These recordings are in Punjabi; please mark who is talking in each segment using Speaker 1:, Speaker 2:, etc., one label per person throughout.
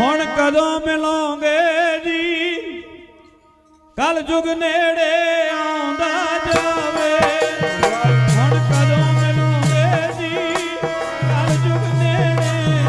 Speaker 1: ਹੁਣ ਕਦੋਂ ਮਿਲੋਗੇ ਜੀ? ਕਲ ਯੁਗ ਨੇੜੇ ਆਉਂਦਾ ਜਾਵੇ। ਹੁਣ ਕਦੋਂ ਮਿਲੋਗੇ ਜੀ? ਕਲ ਨੇੜੇ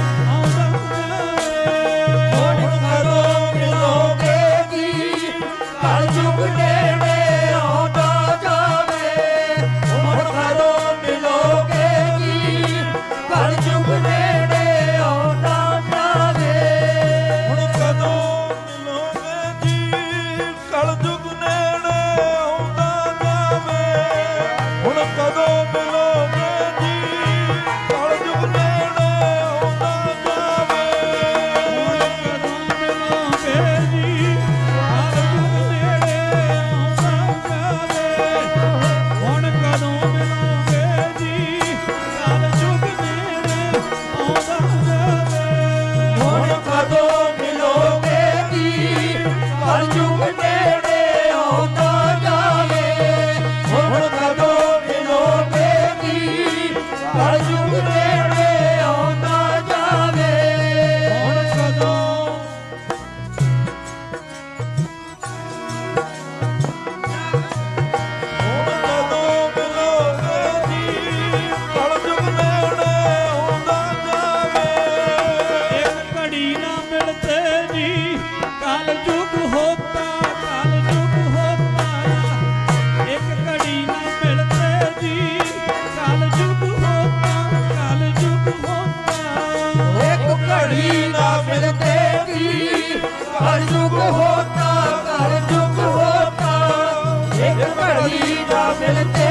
Speaker 1: Hajumbe celeste.